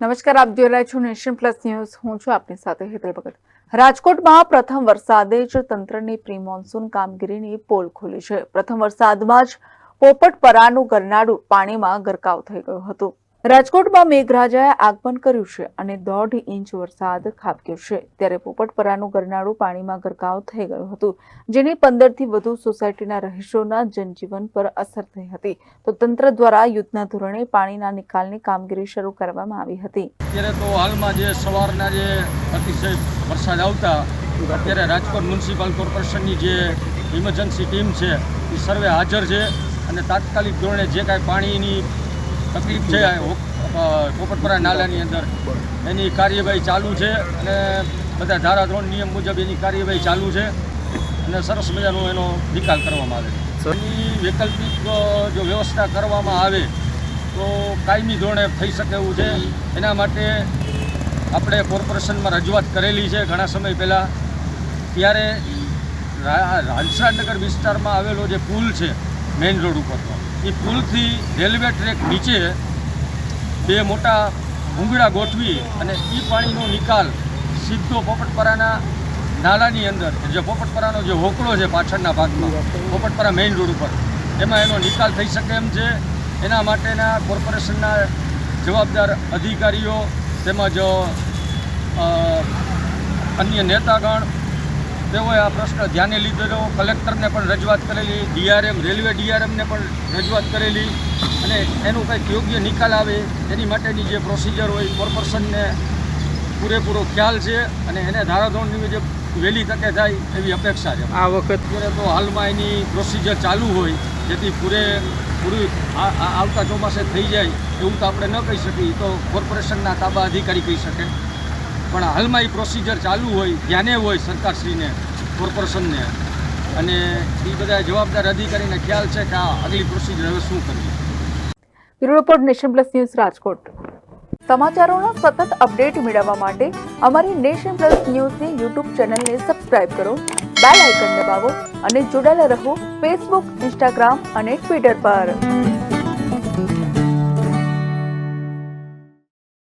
નમસ્કાર, આપ જોઈ રહ્યા છો નેશન પ્લસ ન્યૂઝ. હું છું આપની સાથે હેતલ ભગત. રાજકોટમાં પ્રથમ વરસાદે જ તંત્રની પ્રી મોન્સૂન કામગીરીની પોલ ખોલી છે. પ્રથમ વરસાદમાં જ પોપટપરાનું ગરનાડું પાણીમાં ગરકાવ થઈ ગયું હતું. રાજકોટમાં મેઘરાજાએ આગમન કર્યું છે અને દોઢ ઇંચ વરસાદ ખાબક્યો છે. ત્યારે પોપટપરાનું ગરનાળું પાણીમાં ગરકાવ થઈ ગયું હતું, જેની પંદરથી વધુ સોસાયટીના રહીશોના જનજીવન પર અસર થઈ હતી. તો તંત્ર દ્વારા યુદ્ધના ધોરણે પાણીના નિકાલની કામગીરી શરૂ કરવામાં આવી હતી. અત્યારે તો હાલમાં જે સવારના જે અતિશય વરસાદ આવતા, અત્યારે રાજકોટ મ્યુનિસિપલ કોર્પોરેશનની જે ઇમરજન્સી ટીમ છે, એ સર્વે હાજર છે અને તાત્કાલિક ધોરણે જે કાંઈ પાણીની તકલીફ છે પોપટપરા નાલાની અંદર. એની કાર્યવાહી ચાલુ છે અને બધા ધારાધોરણ નિયમ મુજબ એની કાર્યવાહી ચાલુ છે અને સરસ મજાનો એનો નિકાલ કરવામાં આવે એની વૈકલ્પિક જો વ્યવસ્થા કરવામાં આવે તો કાયમી ધોરણે થઈ શકે એવું છે. એના માટે આપણે કોર્પોરેશનમાં રજૂઆત કરેલી છે ઘણા સમય પહેલાં. ત્યારે રા- રાંસરાનગર વિસ્તારમાં આવેલો જે પુલ છે, મેઇન રોડ ઉપરનો એ પુલથી રેલવે ટ્રેક નીચે બે મોટા ભૂંગળા ગોઠવી અને એ પાણીનો નિકાલ સીધો પોપટપરાના નાલાની અંદર, જે પોપટપરાનો જે હોકળો છે પાછળના ભાગમાં, પોપટપરા મેઇન રોડ ઉપર, એમાં એનો નિકાલ થઈ શકે એમ છે. એના માટેના કોર્પોરેશનના જવાબદાર અધિકારીઓ તેમજ અન્ય નેતાગણ તેઓએ આ પ્રશ્ન ધ્યાને લીધેલો કલેક્ટરને પણ રજૂઆત કરેલી ડીઆરએમ રેલવે ડીઆરએમને પણ રજૂઆત કરેલી અને એનું કંઈક યોગ્ય નિકાલ આવે એની માટેની જે પ્રોસિજર હોય કોર્પોરેશનને પૂરેપૂરો ખ્યાલ છે અને એને ધારાધોરણની મુજબ વહેલી તકે થાય એવી અપેક્ષા છે. આ વખત અત્યારે તો હાલમાં એની પ્રોસિજર ચાલુ હોય જેથી પૂરે પૂરી આવતા ચોમાસે થઈ જાય એવું તો આપણે ન કહી શકીએ તો કોર્પોરેશનના તાબા અધિકારી કહી શકે. પણ હાલમાં એ પ્રોસિજર ચાલુ હોય ધ્યાને હોય સરકારશ્રીને કોર્પોરેશનને. અને એ બધા જવાબદાર અધિકારીને ખ્યાલ છે કે આ આગલી પ્રોસિજર હવે શું કરવી. Bureau report Nation Plus News Rajkot. સમાચારોના સતત અપડેટ મેળવવા માટે અમારી નેશન પ્લસ ન્યૂઝની યુટ્યુબ ચેનલને સબસ્ક્રાઇબ કરો, બેલ આઇકન દબાવો અને જોડાયેલા રહો ફેસબુક ઇન્સ્ટાગ્રામ અને ટ્વિટર પર.